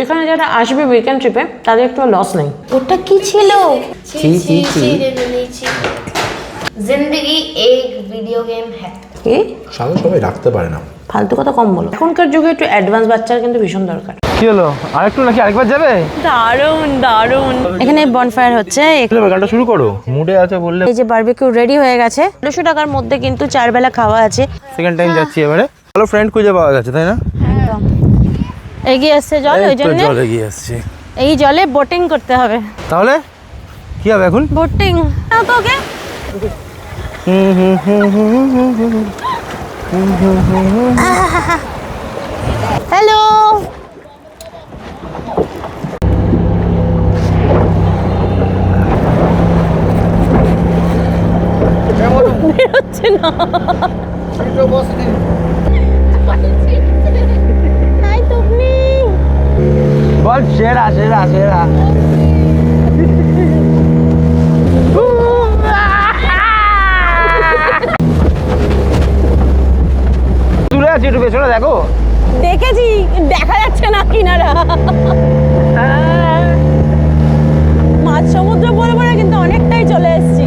এখানে যারা আসবে উইকেন্ড ট্রিপে তাদের একটু লস নেই। ওটা কি ছিল? ছি ছি ছি জিন্দেগি এক ভিডিও গেম হ্যাক কি? সাধারণ সবাই রাখতে পারে না। ফালতু কথা কম বলো। এখনকার যুগে একটু অ্যাডভান্স বাচ্চার কিন্তু ভীষণ দরকার। কি হলো? আরেকটু নাকি আরেকবার যাবে? দারুণ দারুণ এখানে বনফায়ার হচ্ছে। গানটা শুরু করো। মুডে আছে বললে। এই যে বারবিকিউ রেডি হয়ে গেছে। 200 টাকার মধ্যে কিন্তু চার বেলা খাওয়া আছে। সেকেন্ড টাইম যাচ্ছি এবারে। ভালো ফ্রেন্ড খুঁজে পাওয়া গেছে তাই না? একদম। এগিয়ে আসছে জল ওই জন্য জল এগিয়ে আসছে। এই জলে বোটিং করতে হবে। তাহলে? কি হবে এখন? বোটিং তোকে হ্যালো বেরোচ্ছে না। সেরা সেরা সেরা। দূরে আছি একটু পেছনে দেখো। দেখেছি দেখা যাচ্ছে না কিনারা। মাঝ সমুদ্র বলে বলে কিন্তু অনেকটাই চলে এসেছি।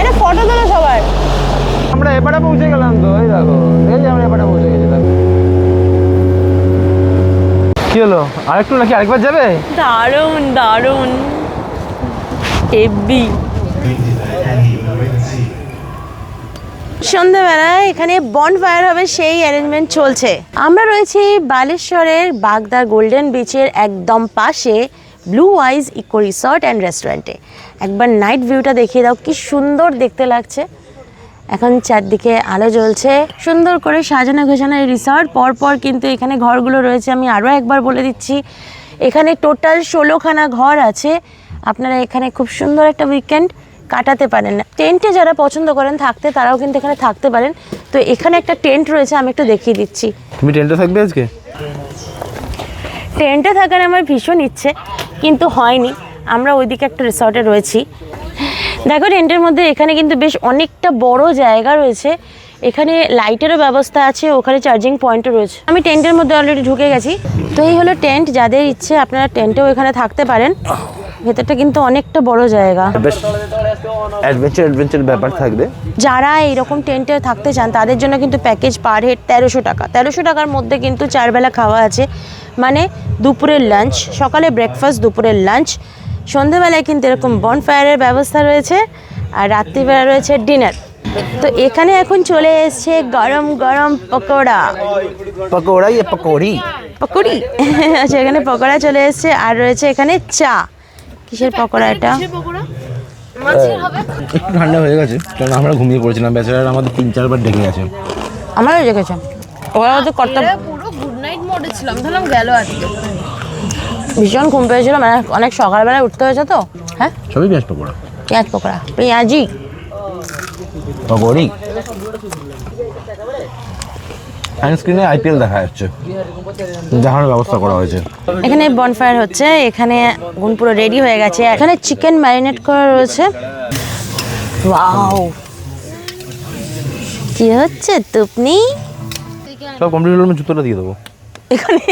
এটা ফটো তোলো সবার আমরা এপারে পৌঁছে গেলাম তো এই দেখো এই আমরা এপারে পৌঁছে গেছি দেখো। কি হলো? আরেকটু নাকি আরেকবার যাবে? দারুণ দারুণ। হেভি সন্ধ্যাবেলায় এখানে বনফায়ার হবে সেই অ্যারেঞ্জমেন্ট চলছে। আমরা রয়েছি বালেশ্বরের বাগদা গোল্ডেন বিচের একদম পাশে Blue Eyes Eco Resort and রেস্টুরেন্টে একবার নাইট ভিউটা দেখিয়ে দাও কি সুন্দর দেখতে লাগছে। এখন চারদিকে আলো জ্বলছে। সুন্দর করে সাজানো গোছানো এই রিসর্ট পরপর কিন্তু এখানে ঘরগুলো রয়েছে আমি আরও একবার বলে দিচ্ছি। এখানে টোটাল ষোলোখানা ঘর আছে। আপনারা এখানে খুব সুন্দর একটা উইকেন্ড কাটাতে পারেন। টেন্টে যারা পছন্দ করেন থাকতে তারাও কিন্তু এখানে থাকতে পারেন। তো এখানে একটা টেন্ট রয়েছে আমি একটু দেখিয়ে দিচ্ছি। তুমি টেন্টে থাকবে আজকে? টেন্টে থাকার আমার ভীষণ ইচ্ছে কিন্তু হয়নি। আমরা ওইদিকে একটা রিসর্টে রয়েছি। দেখো টেন্টের মধ্যে এখানে কিন্তু বেশ অনেকটা বড় জায়গা রয়েছে। এখানে লাইটেরও ব্যবস্থা আছে ওখানে চার্জিং পয়েন্টও রয়েছে। আমি টেন্টের মধ্যে অলরেডি ঢুকে গেছি। তো এই হলো টেন্ট যাদের ইচ্ছে আপনারা টেন্টেও এখানে থাকতে পারেন। ভেতরটা কিন্তু অনেকটা বড় জায়গা। বেশ অ্যাডভেঞ্চার অ্যাডভেঞ্চার ব্যাপার থাকবে। যারা এইরকম টেন্টে থাকতে চান তাদের জন্য কিন্তু প্যাকেজ পার হেড তেরোশো টাকা। তেরোশো টাকার মধ্যে কিন্তু চারবেলা খাওয়া আছে। মানে দুপুরের লাঞ্চ সকালে ব্রেকফাস্ট দুপুরের লাঞ্চ সন্ধেবেলায় কিন্তু এরকম বনফায়ারের ব্যবস্থা রয়েছে আর রাত্রিবেলা রয়েছে ডিনার তো এখানে এখন চলে এসছে গরম গরম পকোড়া। পকোড়া ইয়ে পকোড়ি। পকোড়ি? আচ্ছা এখানে পকোড়া চলে এসছে আর রয়েছে এখানে চা। কিসের পকোড়া এটা? একটু ঠান্ডা হয়ে গেছে কারণ আমরা ঘুমিয়ে পড়েছিলাম বেচারা আমাদের তিন চারবার ডেকে গেছে। আমারও দেখেছে ওরা হয়তো কর্তব্য পুরো গুড নাইট মোডে ছিলাম ধরলাম গেল আজকে। ভীষণ ঘুম পেয়েছিল মানে অনেক সকালবেলায় উঠতে হয়েছে তো। হ্যাঁ? সবই পেঁয়াজ পকোড়া। পেঁয়াজ পকোড়া পেঁয়াজি। পকোড়ি? স্ক্রিনে আইপিএল দেখা যাচ্ছে। দেখানোর ব্যবস্থা করা হয়েছে। এখানে বনফায়ার হচ্ছে এখানে গুণ পুরো রেডি হয়ে গেছে। এখানে চিকেন ম্যারিনেট করা রয়েছে। ওয়াও কি হচ্ছে তুপনি? সব কমপ্লিট হলে আমি জুতোটা দিয়ে দেবো। এখানে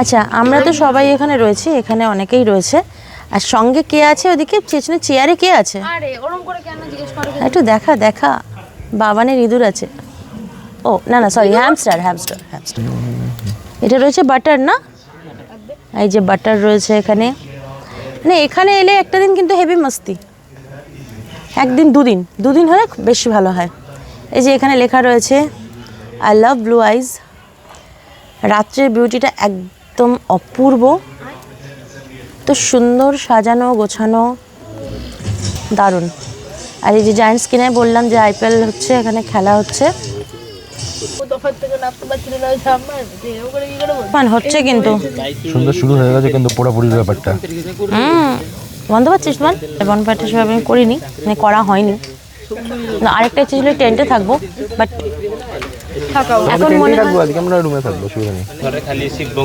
আচ্ছা আমরা তো সবাই এখানে রয়েছি এখানে অনেকেই রয়েছে। আর সঙ্গে কে আছে ওদিকে? পেছনে চেয়ারে কে আছে? আরে ওরম করে কেন জিজ্ঞেস করো একটু দেখা দেখা। বাবানের ইঁদুর আছে। ও না না সরি হ্যামস্টার হ্যামস্টার হ্যামস্টার এটা রয়েছে বাটার না? এই যে বাটার রয়েছে এখানে। মানে এখানে এলে একটা দিন কিন্তু হেভি মস্তি। একদিন দুদিন। দুদিন হলে বেশি ভালো হয়। এই যে এখানে লেখা রয়েছে আই লাভ ব্লু আইজ রাত্রের বিউটিটা একদম অপূর্ব। তো সুন্দর সাজানো গোছানো দারুণ। আর এই যে জায়েন্ট স্ক্রিনে বললাম যে আইপিএল হচ্ছে এখানে খেলা হচ্ছে। হচ্ছে কিন্তু। সুন্দর শুরু হয়ে গেছে কিন্তু পুরোপুরি ব্যাপারটা। হুম বন্ধ পাচ্ছিস মান? বনফায়ারটা সেভাবে আমি করিনি মানে করা হয়নি। না আরেকটা ইচ্ছে ছিল টেন্টে থাকব বাট এখন মনে থাকব আজকে আমরা রুমে থাকব সুবিধা নেই।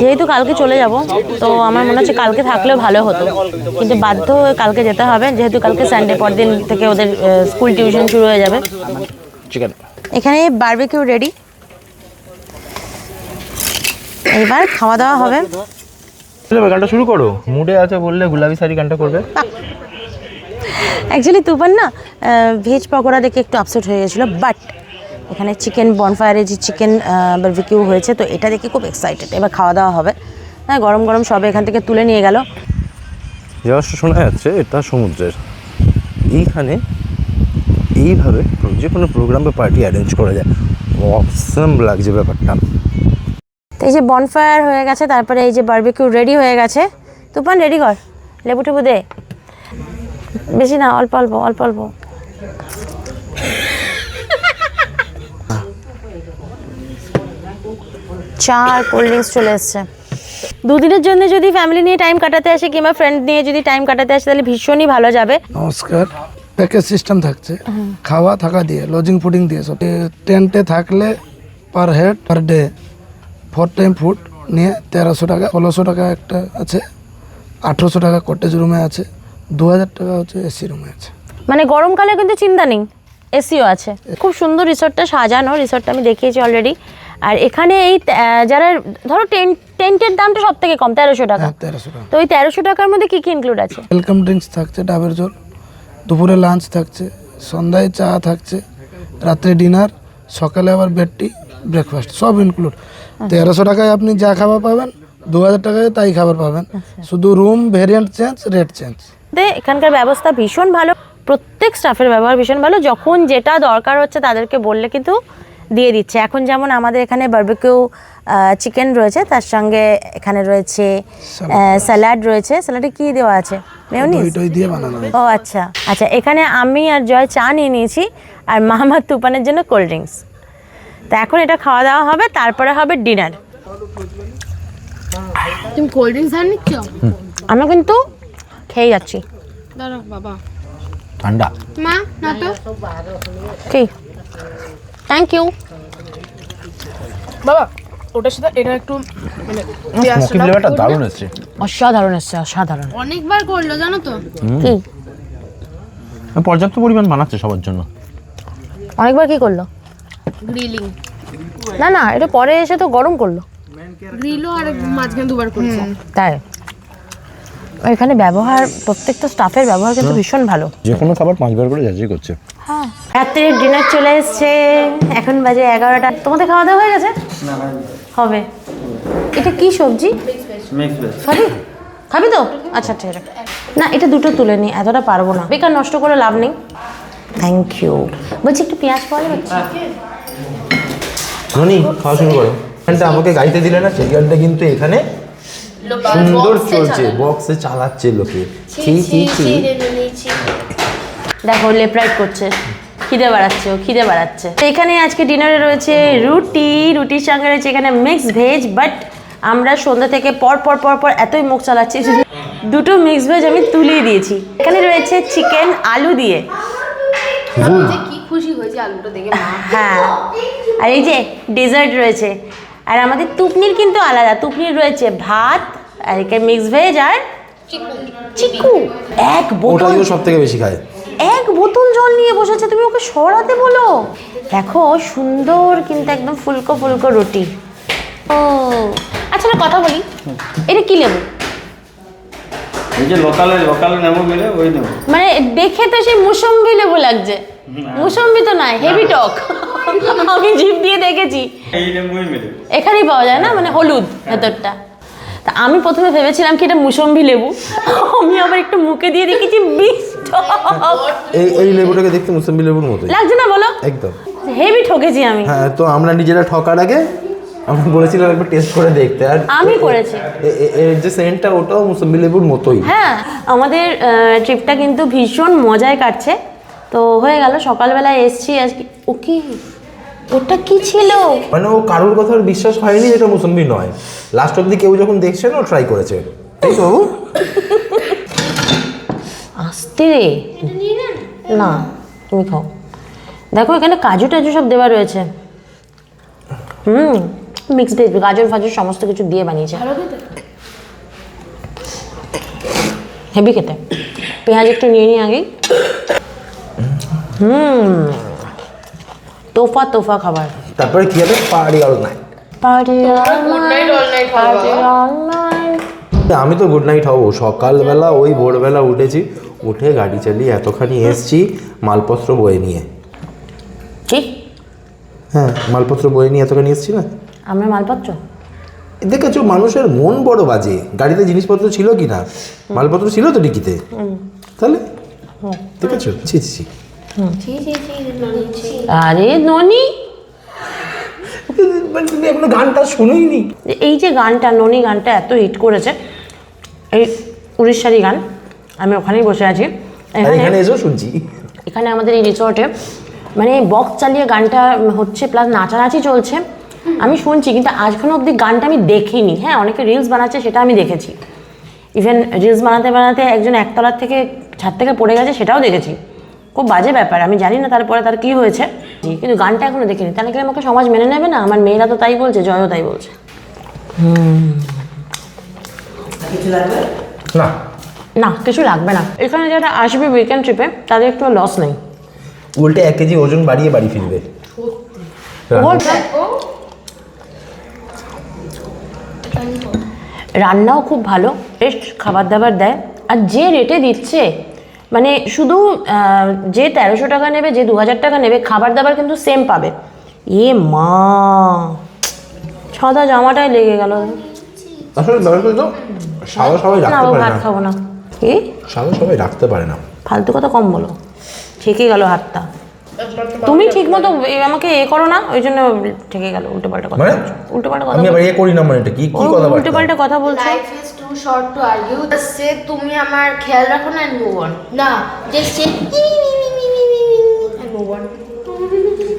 যেহেতু কালকে চলে যাব তো আমার মনে হচ্ছে কালকে থাকলেও ভালো হতো। কিন্তু বাধ্য হয়ে কালকে যেতে হবে যেহেতু কালকে সানডে পর দিন থেকে ওদের স্কুল টিউশন শুরু হয়ে যাবে। চিকেন এখানে বারবিকিউ রেডি এবার খাওয়া দাওয়া হবে। গানটা শুরু করো। মুডে আছে বললে গুলাবি শাড়ি গানটা করবে। অ্যাকচুয়ালি তুফান না ভেজ পকোড়া দেখে একটু আপসেট হয়ে গেছিল বাট এখানে চিকেন বনফায়ারে যে চিকেন বারবিকিউ হয়েছে তো এটা দেখে খুব এক্সাইটেড এবার খাওয়া দাওয়া হবে। হ্যাঁ গরম গরম সবে এখান থেকে তুলে নিয়ে গেল। যশ শোনা যাচ্ছে এটা সমুদ্রের। এইখানে এইভাবে যে কোনো প্রোগ্রাম বা পার্টি অ্যারেঞ্জ করা যায়। অসম লাগছে ব্যাপারটা। তো এই যে বনফায়ার হয়ে গেছে তারপরে এই যে বারবিকিউ রেডি হয়ে গেছে। তুফান রেডি কর। লেবু টেবু দে। বেশি না অল্প অল্প অল্প অল্প। চা আর কোল্ড ড্রিঙ্কস চলে এসছে। দুদিনের জন্য যদি ফ্যামিলি নিয়ে টাইম কাটাতে আসে কিংবা ফ্রেন্ড নিয়ে যদি টাইম কাটাতে আসে তাহলে ভীষণই ভালো যাবে। নমস্কার। প্যাকেজ সিস্টেম থাকছে। খাওয়া থাকা দিয়ে লজিং ফুডিং দিয়ে সব। টেন্টে থাকলে per head per day four time food নিয়ে তেরোশো টাকা ষোলোশো টাকা একটা আছে আঠেরোশো টাকা কটেজ রুমে আছে দু হাজার টাকা হচ্ছে এসি রুমে আছে। মানে গরমকালে কিন্তু চিন্তা নেই এসিও আছে। খুব সুন্দর রিসোর্টটা সাজানো রিসোর্টটা আমি দেখিয়েছি অলরেডি আর এখানে এই যারা ধরো টেন্ট টেন্টের দামটা সব থেকে কম তেরোশো টাকা। হ্যাঁ তেরোশো টাকা। তো ওই তেরোশো টাকার মধ্যে কি কি ইনক্লুড আছে? ওয়েলকাম ড্রিঙ্কস থাকছে ডাবের জল দুপুরে লাঞ্চ থাকছে সন্ধ্যায় চা থাকছে রাত্রে ডিনার সকালে আবার বেডটি ব্রেকফাস্ট সব ইনক্লুড তেরোশো টাকায় আপনি যা খাবার পাবেন দু হাজার টাকায় তাই খাবার পাবেন। শুধু room variant change rate change এখানকার ব্যবস্থা ভীষণ ভালো প্রত্যেক স্টাফের ব্যবহার ভীষণ ভালো যখন যেটা দরকার হচ্ছে তাদেরকে বললে কিন্তু দিয়ে দিচ্ছে। এখন যেমন আমাদের এখানে বারবিকিউ চিকেন রয়েছে তার সঙ্গে এখানে রয়েছে স্যালাড রয়েছে। স্যালাডে কি দেওয়া আছে? মেয়নিজ দই টই দিয়ে বানানো। ও আচ্ছা। আচ্ছা এখানে আমি আর জয় চা নিয়ে নিয়েছি আর মামার তুফানের জন্য কোল্ড ড্রিঙ্কস তা এখন এটা খাওয়া দাওয়া হবে তারপরে হবে ডিনার তুমি কোল্ড ড্রিঙ্কস আর নিচ্ছ? আমরা কিন্তু খেয়ে যাচ্ছি। দাঁড়াও বাবা। ঠান্ডা। মা না তো কি? থ্যাংক ইউ বাবা ওটার সাথে এটা একটু মানে স্মোকি ফ্লেভারটা দারুণ এসছে অসাধারণ এসছে অসাধারণ। অনেকবার করল জানো তো। কি? পর্যাপ্ত পরিমাণ বানাচ্ছে সবার জন্য। অনেকবার কি করল? গ্রিলিং না না এটা পরে এসে তো গরম করল। গ্রিলও আর মাঝখানে দুবার করছে। তাই। এখানে ব্যবহার প্রত্যেকটা স্টাফের ব্যবহার কিন্তু ভীষণ ভালো। যে কোনো খাবার পাঁচবার করে যাচাই করছে। রাত্রির ডিনার চলে এসছে। এখন বাজে এগারোটা। তোমাদের খাওয়া দাওয়া হয়ে গেছে? হবে। এটা কি সবজি? খাবি? খাবি তো? আচ্ছা ঠিক আছে। না এটা দুটো তুলে নি এতটা পারব না। বেকার নষ্ট করে লাভ নেই। থ্যাংক ইউ বলছি একটু পেঁয়াজ পাওয়া যাবে? রনি খাওয়া শুরু করো। এখানটা আমাকে গাইতে দিলে না সেই গানটা কিন্তু এখানে সুন্দর চলছে বক্সে চালাচ্ছে লোকে। ছি ছি ছি। দেখো লেপ্রাইট করছে। খিদে বাড়াচ্ছে ও খিদে বাড়াচ্ছে। তো এখানে আজকে ডিনারে রয়েছে রুটি রুটির সঙ্গে রয়েছে এখানে মিক্স ভেজ বাট আমরা সন্ধ্যা থেকে পর পর পর পর এতই মুখ চালাচ্ছি দুটো মিক্স ভেজ আমি তুলিয়ে দিয়েছি। এখানে রয়েছে চিকেন আলু দিয়ে। খুশি হয়েছে আলুটা দেখে হ্যাঁ। আর এই যে ডেজার্ট রয়েছে। আর আমাদের তুপনির কিন্তু আলাদা। তুপনির রয়েছে ভাত আর এখানে মিক্স ভেজ আর চিকু। এক বোতল। সব থেকে বেশি খায়। এক বোতল জল নিয়ে বসেছে তুমি ওকে সরাতে বলো। দেখো সুন্দর কিন্তু একদম ফুলকো ফুলকো রুটি। ও আচ্ছা একটা কথা বলি এটা কি লেবু? এই যে লোকালে লোকালে নেব গেলে ওই নেব। মানে দেখে তো সেই মুসম্বি লেবু লাগছে। মুসম্বি তো নয় হেভি টক। আমি জিভ দিয়ে দেখেছি। এখানেই পাওয়া যায় না? মানে হলুদ ভেতরটা। তা আমি প্রথমে ভেবেছিলাম কি এটা মুসম্বি লেবু। আমি আবার একটু মুখে দিয়ে দেখেছি বিষ। এই এই লেবুটাকে দেখতে মুসম্বি লেবুর মতোই। লাগছে না বলো? একদম। হেভি ঠকেছি আমি। হ্যাঁ তো আমরা নিজেরা ঠকার আগে আমরা বলেছিলাম একবার টেস্ট করে দেখতে আর আমি করেছি। এর যে সেন্টটা ওটাও মুসম্বি লেবুর মতোই। হ্যাঁ আমাদের ট্রিপটা কিন্তু ভীষণ মজায় কাটছে। তো হয়ে গেল সকালবেলায় এসছি আজকে। ওকে ওটা কি ছিল? মানে ও কারোর কথা বিশ্বাস হয়নি যে এটা মুসম্বি নয়। লাস্ট অব্দি কেউ যখন দেখছে না ও ট্রাই করেছে। তাই তো? বাবু রে? না তুমি খাও। দেখো এখানে কাজু টাজু সব দেওয়া রয়েছে। হুম মিক্স ভেজ গাজর ফাজর সমস্ত কিছু দিয়ে বানিয়েছে। হেভি খেতে? পেঁয়াজ একটু নিয়ে নিই আগেই। হুম তোফা তোফা খাবার। তারপরে কি হবে? পাহাড়ি অল নাইট আমি তো গুড নাইট হব সকালবেলা ওই ভোরবেলা উঠেছি। উঠে গাড়ি চালিয়ে এতখানি এসছি মালপত্র বয়ে নিয়ে। কি? হ্যাঁ মালপত্র বয়ে নিয়ে এতখানি এসছি না? আমরা মালপত্র? দেখেছ মানুষের মন বড় বাজে। গাড়িতে জিনিসপত্র ছিল কি না? মালপত্র ছিল তো ডিকিতে। তাহলে? দেখেছ? ছি ছি আরে ননি! মানে তুমি এখনও গানটা শুনেইনি? এই যে গানটা ননি গানটা এত হিট করেছে এই উড়িষ্যারি গান। আমি ওখানেই বসে আছি। এখানে এসেও শুনছি। এখানে আমাদের এই রিসর্টে মানে বক্স চালিয়ে গানটা হচ্ছে প্লাস নাচানাচি চলছে। আমি শুনছি কিন্তু আজখানে অবধি গানটা আমি দেখিনি। হ্যাঁ অনেকে রিলস বানাচ্ছে সেটা আমি দেখেছি। ইভেন রিলস বানাতে বানাতে একজন একতলার থেকে ছাদ থেকে পড়ে গেছে সেটাও দেখেছি। খুব বাজে ব্যাপার আমি জানি না তারপরে তার কী হয়েছে। কিন্তু গানটা এখনও দেখিনি। তাহলে কি আমাকে সমাজ মেনে নেবে না? আমার মেয়েরা তো তাই বলছে জয়ও তাই বলছে। না। না কিছু লাগবে না। এখানে যারা আসবে উইকেন্ড ট্রিপে তাদের একটু লস নেই। উল্টে এক কেজি ওজন বাড়িয়ে বাড়ি ফিরবে। রান্নাও খুব ভালো টেস্ট খাবার দাবার দেয়। আর যে রেটে দিচ্ছে মানে শুধু যে তেরোশো টাকা নেবে যে দু হাজার টাকা নেবে খাবার দাবার কিন্তু সেম পাবে। এ মা সাদা জামাটাই লেগে গেল। আসলে তো সাদা সবাই রাখতে পারে ভাত না। খাব না। কি? সাদা সবাই রাখতে পারে না। ফালতু কথা কম বলো। ঠেকে গেল হাতটা। তুমি ঠিক মতো আমাকে এ করো না ওই জন্য ঠেকে গেল উল্টো পাল্টা কথা মানে? উল্টো পাল্টা কথা আমি আবার এ করি না মানে এটা কি কি কথা উল্টো পাল্টা কথা বলছো। Life is too short to argue say তুমি আমার খেয়াল রাখো না এন্ড মুভ অন না জাস্ট সে মুভ অন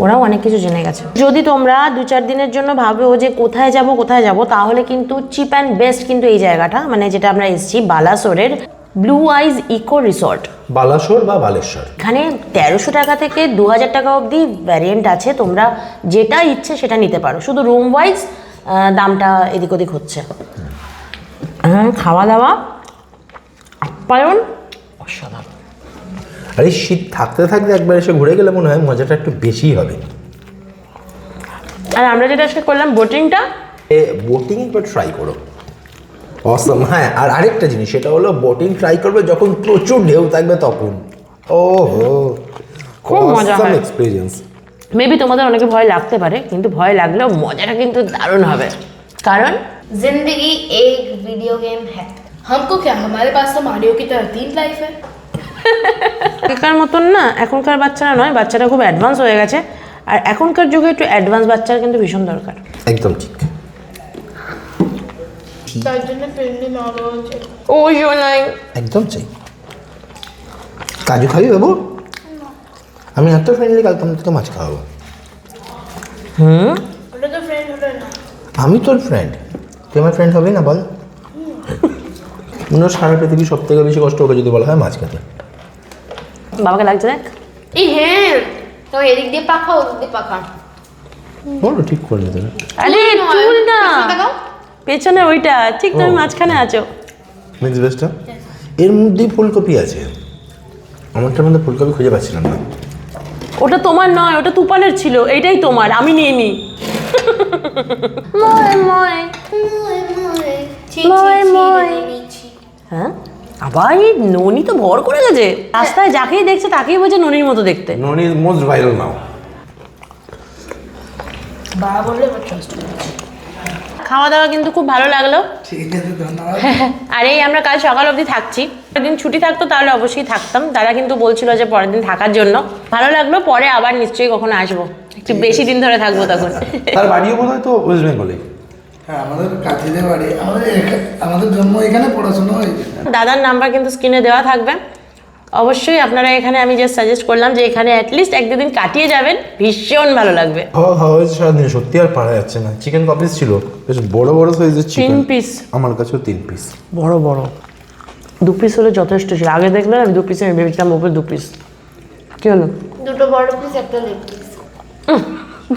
ওরাও অনেক কিছু জেনে গেছে। যদি তোমরা দু চার দিনের জন্য ভাবো যে কোথায় যাব কোথায় যাব তাহলে কিন্তু চিপ অ্যান্ড বেস্ট কিন্তু এই জায়গাটা মানে যেটা আমরা এসেছি বালাসোরের Blue Eyes Eco Resort Balasore বা বালেশ্বর? এখানে তেরোশো টাকা থেকে দু হাজার টাকা অবধি ভ্যারিয়েন্ট আছে তোমরা যেটা ইচ্ছে সেটা নিতে পারো। শুধু রুম ওয়াইজ দামটা এদিক ওদিক হচ্ছে। খাওয়া দাওয়া আপ্যায়ন অসাধারণ। আরে শীত থাকতে থাকতে একবার এসে ঘুরে গেলে মনে হয় মজাটা একটু বেশিই হবে। আর আমরা যেটা আজকে করলাম বোটিংটা এ বোটিং একবার ট্রাই করো। অসম হ্যাঁ আর আরেকটা জিনিস সেটা হলো বোটিং ট্রাই করবে যখন প্রচুর ঢেউ থাকবে তখন ও হো খুব মজা হয়। এক্সপিরিয়েন্স মেবি তোমাদের অনেকে ভয় লাগতে পারে কিন্তু ভয় লাগলেও মজাটা কিন্তু দারুণ হবে কারণ जिंदगी एक वीडियो गेम है हमको क्या हमारे पास तो मारियो की तरह तीन लाइफ है আগেকার মতন না এখনকার বাচ্চারা নয় বাচ্চারা খুব অ্যাডভান্স হয়ে গেছে আর এখনকার যুগে একটু অ্যাডভান্স বাচ্চার কিন্তু ভীষণ দরকার একদম ঠিক তার জন্য ফ্রেন্ডলি না রয়েছে ও শোনাই একদম চাই কাজু খাবি বাবু আমি এত ফ্রেন্ডলি কাল তোমার থেকে মাছ খাওয়াবো না আমি তোর ফ্রেন্ড তুই আমার ফ্রেন্ড হবি না বল? মনে হয় সারা পৃথিবীর সব থেকে বেশি কষ্ট ওকে যদি বলা হয় মাছ খেতে বাবাকে লাগছে দেখ। এই হ্যাঁ। তো এদিক দিয়ে পাখা ওদিক দিয়ে পাখা। বলো ঠিক করে নিতে আরে চুল না। পেছনে ওইটা ঠিক তুমি মাঝখানে আছো। মিক্স ভেজটা এর মধ্যেই ফুলকপি আছে। আমারটার মধ্যে ফুলকপি খুঁজে পাচ্ছিলাম না। ওটা তোমার নয় ওটা তুপানের ছিল এইটাই তোমার আমি নিয়ে নি ময় ময় ময় ময় ছি ময় ময়। ছি ছি হ্যাঁ? আবার এই ননি তো ভর করে গেছে। রাস্তায় যাকেই দেখছে তাকেই বলছে ননির মতো দেখতে। নন ইজ মোস্ট ভাইরাল নাও। বাবা বললে খাওয়া দাওয়া কিন্তু খুব ভালো লাগল। ঠিক আছে ধন্যবাদ। আর এই আমরা কাল সকাল অবধি থাকছি। দিন ছুটি থাকতো তাহলে অবশ্যই থাকতাম। দাদা কিন্তু বলছিল যে পরের দিন থাকার জন্য। ভালো লাগল পরে আবার নিশ্চয়ই কখনো আসব। একটু বেশি দিন ধরে থাকব তখন। তার বাড়িও বোধ হয় তো ওয়েস্ট বেঙ্গলে হ্যাঁ আমাদের বাড়ি। আমাদের আমাদের জন্ম এখানে পড়াশোনা হয়েছে দাদার নাম্বার কিন্তু স্ক্রিনে দেওয়া থাকবে। অবশ্যই আপনারা এখানে আমি যে সাজেস্ট করলাম যে এখানে অ্যাটলিস্ট এক দুদিন কাটিয়ে যাবেন ভীষণ ভালো লাগবে। সারাদিন সত্যি আর পারা যাচ্ছে না। চিকেন কপিস ছিল? বেশ বড় বড় সাইজের তিন চিকেন পিস আমার কাছেও তিন পিস বড় বড়। দু পিস হলে যথেষ্ট ছিল। আগে দেখলে আমি দু পিস আমি ভেবেছিলাম ওপরে দু পিস কি হলো? দুটো বড় পিস একটা লেগ পিস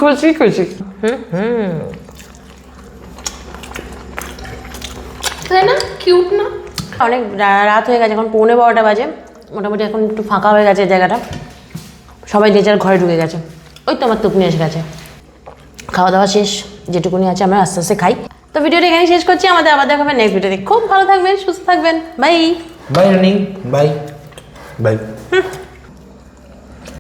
খুশি খুশি। হুম হুম। তাই না? কিউট না? অনেক রাত হয়ে গেছে এখন পৌনে বারোটা বাজে। মোটামুটি এখন একটু ফাঁকা হয়ে গেছে জায়গাটা। সবাই যে যার ঘরে ঢুকে গেছে। ওই তো আমার তুপনি এসে গেছে। খাওয়া দাওয়া শেষ যেটুকুনি আছে আমরা আস্তে আস্তে খাই। তো ভিডিওটা এখানে শেষ করছি আমাদের আবার দেখা হবে নেক্সট ভিডিওতে খুব ভালো থাকবেন সুস্থ থাকবেন। Bye bye running bye bye